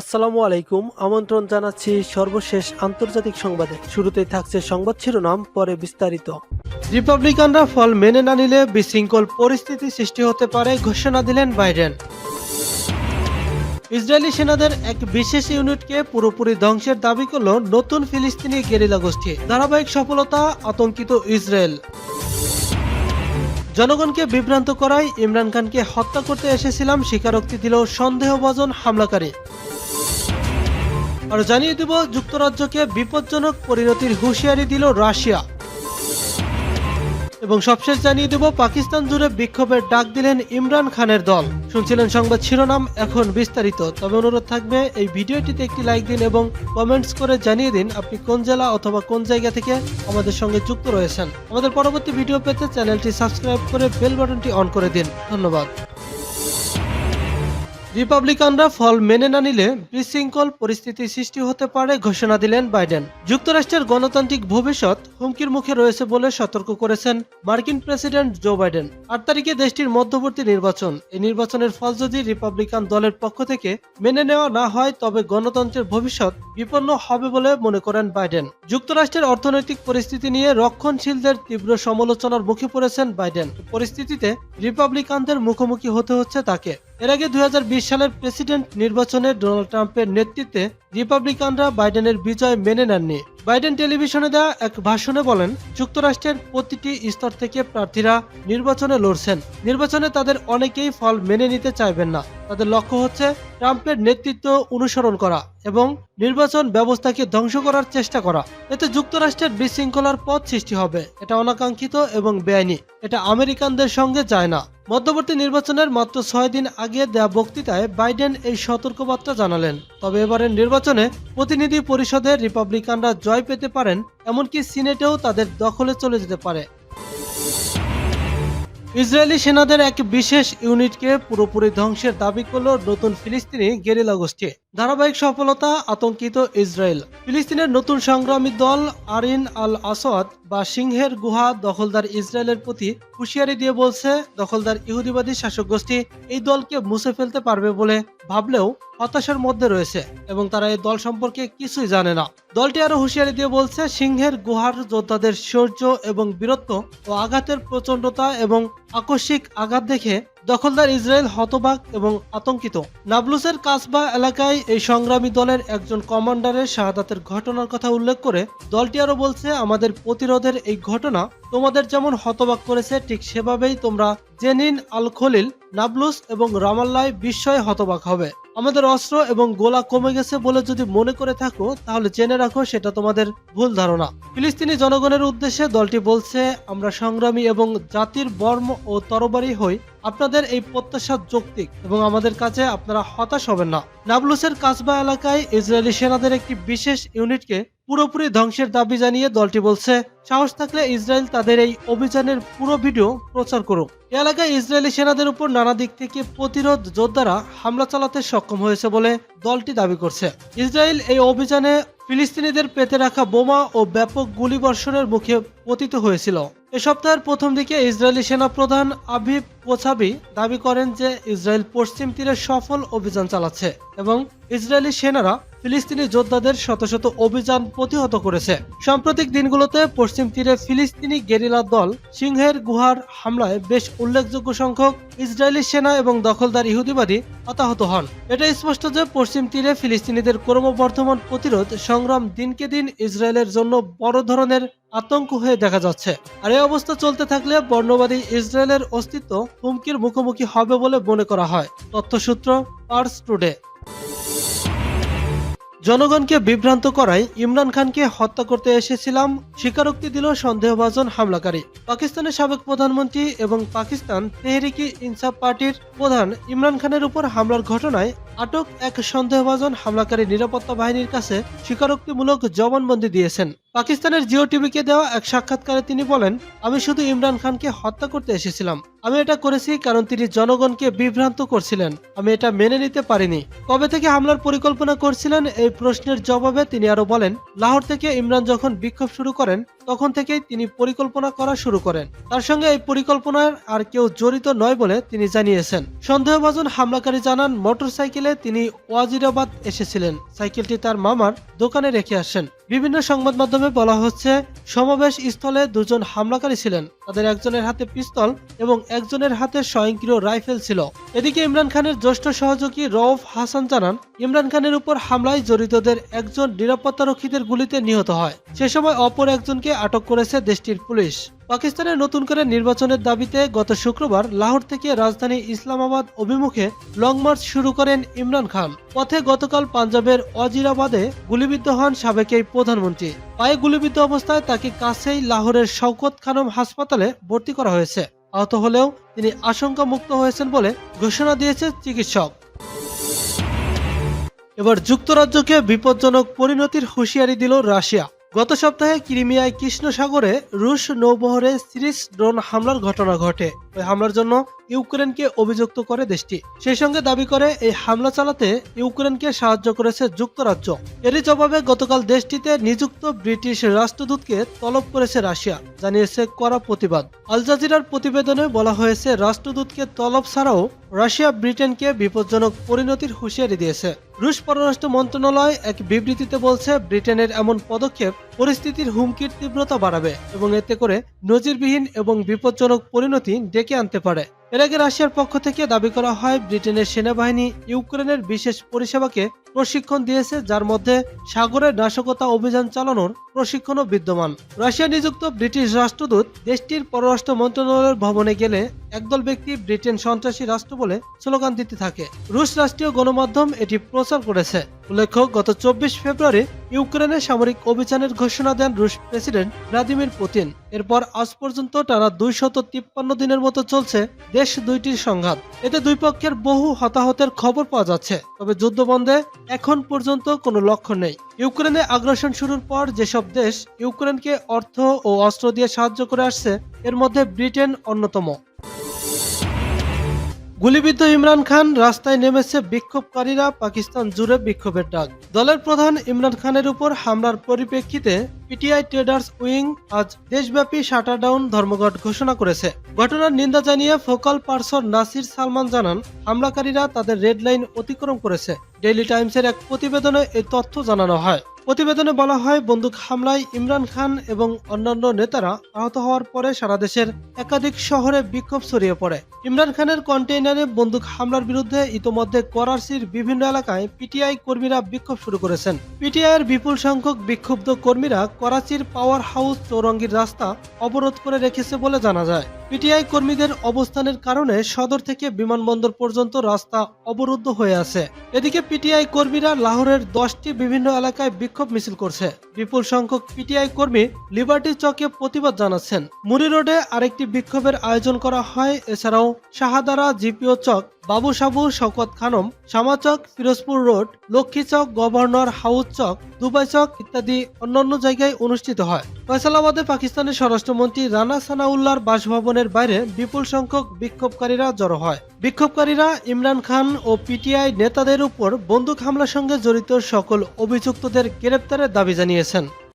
আসসালামু আলাইকুম, আমন্ত্রণ জানাচ্ছি সর্বশেষ আন্তর্জাতিক সংবাদে। শুরুতেই থাকছে সংবাদ শিরোনাম, পরে বিস্তারিত। রিপাবলিকানরা ফল মেনে না নিলে বিশৃঙ্খল পরিস্থিতি সৃষ্টি হতে পারে ঘোষণা দিলেন বাইডেন। ইসরায়েলি সেনাদের এক বিশেষ ইউনিটকে পুরোপুরি ধ্বংসের দাবি করল নতুন ফিলিস্তিনি গেরিলা গোষ্ঠী। ধারাবাহিক সফলতা আতঙ্কিত ইসরায়েল। জনগণকে বিভ্রান্ত করায় ইমরান খানকে হত্যা করতে এসেছিলাম স্বীকারোক্তি দিল সন্দেহভাজন হামলাকারী। আর জানিয়ে দেব, যুক্তরাজ্যকে বিপজ্জনক পরিণতির হুঁশিয়ারি দিল রাশিয়া। এবং সবশেষ জানিয়ে দেব, পাকিস্তান জুড়ে বিক্ষোভের ডাক দিলেন ইমরান খানের দল। শুনছিলেন সংবাদ শিরোনাম, এখন বিস্তারিত। তবে অনুরোধ থাকবে, এই ভিডিওটিতে একটি লাইক দিন এবং কমেন্টস করে জানিয়ে দিন আপনি কোন জেলা অথবা কোন জায়গা থেকে আমাদের সঙ্গে যুক্ত রয়েছেন। আমাদের পরবর্তী ভিডিও পেতে চ্যানেলটি সাবস্ক্রাইব করে বেল বাটনটি অন করে দিন। ধন্যবাদ। রিপাবলিকানরা ফল মেনে না নিলে বিশৃঙ্খল পরিস্থিতি সৃষ্টি হতে পারে ঘোষণা দিলেন বাইডেন। যুক্তরাষ্ট্রের গণতান্ত্রিক ভবিষ্যৎ হুমকির মুখে রয়েছে বলে সতর্ক করেছেন মার্কিন প্রেসিডেন্ট জো বাইডেন। আট তারিখে দেশটির মধ্যবর্তী নির্বাচন। এই নির্বাচনের ফল যদি রিপাবলিকান দলের পক্ষ থেকে মেনে নেওয়া না হয়, তবে গণতন্ত্রের ভবিষ্যৎ বিপন্ন হবে বলে মনে করেন বাইডেন। যুক্তরাষ্ট্রের অর্থনৈতিক পরিস্থিতি নিয়ে রক্ষণশীলদের তীব্র সমালোচনার মুখে পড়েছেন বাইডেন। পরিস্থিতিতে রিপাবলিকানদের মুখোমুখি হতে হচ্ছে তাকে। এর আগে দুই হাজার বিশ সালের প্রেসিডেন্ট নির্বাচনে ডোনাল্ড ট্রাম্পের নেতৃত্বে রিপাবলিকানরা বাইডেনের বিজয় মেনে নেননি। বাইডেন টেলিভিশনে দেওয়া এক ভাষণে বলেন, যুক্তরাষ্ট্রের প্রতিটি স্তর থেকে প্রার্থীরা নির্বাচনে লড়ছেন। নির্বাচনে তাদের অনেকেই ফল মেনে নিতে চাইবেন না। তাদের লক্ষ্য হচ্ছে ট্রাম্পের নেতৃত্ব অনুসরণ করা এবং নির্বাচন ব্যবস্থাকে ধ্বংস করার চেষ্টা করা। এতে যুক্তরাষ্ট্রের বিশৃঙ্খলার পথ সৃষ্টি হবে। এটা অনাকাঙ্ক্ষিত এবং বেআইনি। এটা আমেরিকানদের সঙ্গে যায় না। মধ্যবর্তী নির্বাচনের মাত্র ছয় দিন আগে দেয়া বক্তৃতায় বাইডেন এই সতর্কবার্তা জানালেন। তবে এবারের নির্বাচনে প্রতিনিধি পরিষদে রিপাবলিকানরা জয় পেতে পারেন, এমনকি সিনেটেও তাদের দখলে চলে যেতে পারে। ইসরায়েলি সেনাদের এক বিশেষ ইউনিটকে পুরোপুরি ধ্বংসের দাবি করল নতুন ফিলিস্তিনি গেরিলা গোষ্ঠী। ধারাবাহিক সফলতা আতঙ্কিত ইসরায়েল। ফিলিস্তিনের নতুন সংগ্রামী দল আরিন আল আসাদ বা সিংহের গুহা দখলদার ইসরায়েলের প্রতি হুঁশিয়ারি দিয়ে বলছে, দখলদার ইহুদিবাদী শাসক গোষ্ঠী এই দলকে মুছে ফেলতে পারবে বলে ভাবলেও হতাশার মধ্যে রয়েছে এবং তারা এই দল সম্পর্কে কিছুই জানে না। দলটি আরও হুঁশিয়ারি দিয়ে বলছে, সিংহের গুহার যোদ্ধাদের শৌর্য এবং বীরত্ব ও আঘাতের প্রচণ্ডতা এবং আকস্মিক আঘাত দেখে দখলদার ইসরায়েল হতবাক এবং আতঙ্কিত। নাবলুসের কাসবা এলাকায় এই সংগ্রামী দলের একজন কমান্ডারের শাহাদাতের ঘটনার কথা উল্লেখ করে দলটি আরও বলছে, আমাদের প্রতিরোধের এই ঘটনা তোমাদের যেমন হতবাক করেছে, ঠিক সেভাবেই তোমরা জেনিন আল খলিল নাবলুস এবং রামাল্লায় বিস্ময়ে হতবাক হবে। আমাদের অস্ত্র এবং গোলা কমে গেছে বলে যদি মনে করে থাকো, তাহলে জেনে রাখো সেটা তোমাদের ভুল ধারণা। ফিলিস্তিনি জনগণের উদ্দেশ্যে দলটি বলছে, আমরা সংগ্রামী এবং জাতির বর্ম ও তরবারি হই। আপনাদের এই প্রত্যাশা যৌক্তিক এবং আমাদের কাছে আপনারা হতাশ হবেন না। নাবলুসের কাসবা এলাকায় ইসরায়েলি সেনাদের একটি বিশেষ ইউনিটকে পুরোপুরি ধ্বংসের দাবি জানিয়ে দলটি বলছে, সাহস থাকলে ইসরায়েল তাদের এই অভিযানের পুরো ভিডিও প্রচার করুক। এলাকায় ইসরায়েলি সেনাদের উপর নানা দিক থেকে প্রতিরোধ যোদ্ধারা হামলা চালাতে সক্ষম হয়েছে বলে দলটি দাবি করছে। ইসরায়েল এই অভিযানে ফিলিস্তিনিদের পেতে রাখা বোমা ও ব্যাপক গুলিবর্ষণের মুখে পতিত হয়েছিল। এ সপ্তাহের প্রথম দিকে ইসরায়েলি সেনা প্রধান আবিব কোছাবি দাবি করেন যে ইসরায়েল পশ্চিম তীরে সফল অভিযান চালাচ্ছে এবং ইসরায়েলি সেনারা ফিলিস্তিনি যোদ্ধাদের শত শত অভিযান প্রতিহত করেছে। সাম্প্রতিক দিনগুলোতে পশ্চিম তীরে ফিলিস্তিনি গেরিলা দল সিংহের গুহার হামলায় বেশ উল্লেখযোগ্য সংখ্যক ইসরায়েলি সেনা এবং দখলদার ইহুদিবাদী হতাহত হন। এটা স্পষ্ট যে পশ্চিম তীরে ফিলিস্তিনিদের ক্রমবর্ধমান প্রতিরোধ সংগ্রাম দিনকে দিন ইসরায়েলের জন্য বড় ধরনের আতঙ্ক হয়ে দেখা যাচ্ছে। আর এই অবস্থা চলতে থাকলে বর্ণবাদী ইসরায়েলের অস্তিত্ব হুমকির মুখোমুখি হবে বলে মনে করা হয়, তথ্যসূত্র পার্স টুডে জনগণকে বিভ্রান্ত করায় ইমরান খানকে হত্যা করতে এসেছিলাম, স্বীকারোক্তি দিল সন্দেহভাজন হামলাকারী। পাকিস্তানের সাবেক প্রধানমন্ত্রী এবং পাকিস্তান তেহরিকি ইনসাফ পার্টির প্রধান ইমরান খানের উপর হামলার ঘটনায় আটক এক সন্দেহভাজন হামলাকারী নিরাপত্তা বাহিনীর কাছে স্বীকারোক্তিমূলক জবানবন্দি দিয়েছেন। পাকিস্তানের জিও টিভিকে দেওয়া এক সাক্ষাৎকারে তিনি বলেন, আমি শুধু ইমরান খানকে হত্যা করতে এসেছিলাম। আমি এটা করেছি কারণ তিনি জনগণকে বিভ্রান্ত করছিলেন। আমি এটা মেনে নিতে পারিনি। কবে থেকে হামলার পরিকল্পনা করছিলেন এই প্রশ্নের জবাবে তিনি আরও বলেন, লাহোর থেকে ইমরান যখন বিক্ষোভ শুরু করেন তখন থেকেই তিনি পরিকল্পনা করা শুরু করেন। তার সঙ্গে এই পরিকল্পনার আর কেউ জড়িত নয় বলে তিনি জানিয়েছেন। সন্দেহভাজন হামলাকারী জানান, মোটরসাইকেলে তিনি ওয়াজিরাবাদ এসেছিলেন। সাইকেলটি তার মামার দোকানে রেখে আসেন। বিভিন্ন সংবাদ মাধ্যমে বলা হচ্ছে, সমাবেশ স্থলে দুজন হামলাকারী ছিলেন। তাদের একজনের হাতে পিস্তল এবং একজনের হাতে স্বয়ংক্রিয় রাইফেল ছিল। এদিকে ইমরান খানের জ্যেষ্ঠ সহযোগী রউফ হাসান জানান, ইমরান খানের উপর হামলায় জড়িতদের একজন নিরাপত্তারক্ষীদের গুলিতে নিহত হয়। সে সময় অপর একজনকে আটক করেছে দেশটির পুলিশ। পাকিস্তানের নতুন করে নির্বাচনের দাবিতে গত শুক্রবার লাহোর থেকে রাজধানী ইসলামাবাদ অভিমুখে লং মার্চ শুরু করেন ইমরান খান। পথে গতকাল পাঞ্জাবের অজিরাবাদে গুলিবিদ্ধ হন সাবেক এই প্রধানমন্ত্রী। পায়ে গুলিবিদ্ধ অবস্থায় তাকে কাছেই লাহোরের শওকত খানম হাসপাতালে ভর্তি করা হয়েছে। আহত হলেও তিনি আশঙ্কা মুক্ত হয়েছেন বলে ঘোষণা দিয়েছে চিকিৎসক। এবার যুক্তরাজ্যকে বিপজ্জনক পরিণতির হুঁশিয়ারি দিল রাশিয়া। গত সপ্তাহে ক্রিমিয়ায় কৃষ্ণ সাগরে রুশ নৌবহরে সিরিজ ড্রোন হামলার ঘটনা ঘটে। ওই হামলার জন্য ইউক্রেনকে অভিযুক্ত করে দেশটি। সেই সঙ্গে দাবি করে, এই হামলা চালাতে ইউক্রেনকে সাহায্য করেছে যুক্তরাজ্য। এরই জবাবে গতকাল দেশটিতে নিযুক্ত ব্রিটিশ রাষ্ট্রদূতকে তলব করেছে রাশিয়া, জানিয়েছে কড়া প্রতিবাদ। আল জাজিরার প্রতিবেদনে বলা হয়েছে, রাষ্ট্রদূতকে তলব ছাড়াও রাশিয়া ব্রিটেনকে বিপজ্জনক পরিণতির হুঁশিয়ারি দিয়েছে। রুশ পররাষ্ট্র মন্ত্রণালয় এক বিবৃতিতে বলছে, ব্রিটেনের এমন পদক্ষেপ পরিস্থিতির হুমকির তীব্রতা বাড়াবে এবং এতে করে নজিরবিহীন এবং বিপজ্জনক পরিণতি ডেকে আনতে পারে। এর আগে রাশিয়ার পক্ষ থেকে দাবি করা হয়, ব্রিটেনের সেনাবাহিনী ইউক্রেনের বিশেষ পরিষেবাকে প্রশিক্ষণ দিয়েছে, যার মধ্যে সাগরের নাশকতা অভিযান চালানোর প্রশিক্ষণও বিদ্যমান। রাশিয়া নিযুক্ত ব্রিটিশ রাষ্ট্রদূত, দেশটির পররাষ্ট্র মন্ত্রণালয়ের ভবনে গেলে একদল ব্যক্তি ব্রিটেন সন্ত্রাসী রাষ্ট্র বলে স্লোগান দিতে থাকে। রুশ রাষ্ট্রীয় গণমাধ্যম এটি প্রচার করেছে। উল্লেখ্য, গত চব্বিশ ফেব্রুয়ারি ইউক্রেনের সামরিক অভিযানের ঘোষণা দেন রুশ প্রেসিডেন্ট ভ্লাদিমির পুতিন। এরপর আজ পর্যন্ত টানা দুইশত তিপ্পান্ন দিনের মতো চলছে দেশ দুইটির সংঘাত। এতে দুই পক্ষের বহু হতাহতের খবর পাওয়া যাচ্ছে। তবে যুদ্ধ বন্ধে এখন পর্যন্ত কোনো লক্ষ্য নেই। ইউক্রেনে আগ্রাসন শুরুর পর যেসব দেশ ইউক্রেনকে অর্থ ও অস্ত্র দিয়ে সাহায্য করে আসছে, এর মধ্যে ব্রিটেন অন্যতম। গুলিবিদ্ধ ইমরান খান রাস্তায় নেমেছে বিক্ষোভকারীরা পাকিস্তান জুড়ে বিক্ষোভের ডাক। দলের প্রধান ইমরান খানের উপর হামলার পরিপ্রেক্ষিতে পিটিআই ট্রেডার্স উইং আজ দেশব্যাপী শাটারডাউন ধর্মঘট ঘোষণা করেছে। ঘটনার নিন্দা জানিয়ে ফোকাল পার্সন নাসির সালমান জানান, হামলাকারীরা তাদের রেড লাইন অতিক্রম করেছে। ডেইলি টাইমসের এক প্রতিবেদনে এই তথ্য জানানো হয়। প্রতিবেদনে বলা হয়, বন্দুক হামলায় ইমরান খান এবং অন্যান্য নেতারা আহত হওয়ার পরে সারা দেশের একাধিক শহরে বিক্ষোভ ছড়িয়ে পড়ে। ইমরান খানের কন্টেইনারে বন্দুক হামলার বিরুদ্ধে ইতোমধ্যে করাচির বিভিন্ন এলাকায় পিটিআই কর্মীরা বিক্ষোভ শুরু করেছেন। পিটিআই এর বিপুল সংখ্যক বিক্ষুব্ধ কর্মীরা করাচির পাওয়ার হাউস চৌরঙ্গির রাস্তা অবরোধ করে রেখেছে বলে জানা যায়। পিটিআই কর্মীদের অবস্থানের কারণে সদর থেকে বিমানবন্দর পর্যন্ত রাস্তা অবরুদ্ধ হয়ে আছে। এদিকে পিটিআই কর্মীরা লাহোরের দশটি বিভিন্ন এলাকায় বিক্ষোভ মিছিল করছে। বিপুল সংখ্যক পিটিআই কর্মী লিবার্টি চকে প্রতিবাদ জানাচ্ছেন। মুড়ি রোডে আরেকটি বিক্ষোভের আয়োজন করা হয়, এছাড়াও শাহাদারা GPO Chowk Babu Sabu Shawkat Khanam Shamachak Firozpur road, Lakshmi Chowk, governor house Chowk, Dubai Chowk ইত্যাদি অন্যান্য জায়গায় অনুষ্ঠিত হয়। ফয়সালাবাদে পাকিস্তানের স্বরাষ্ট্রমন্ত্রী রানা সানাউল্লাহর বাসভবনের বাইরে বিপুল সংখ্যক বিক্ষোভকারীরা জড়ো হয়। বিক্ষোভকারীরা ইমরান খান ও পিটিআই নেতাদের উপর বন্দুক হামলার সঙ্গে জড়িত সকল অভিযুক্তদের গ্রেপ্তারের দাবি জানিয়েছেন।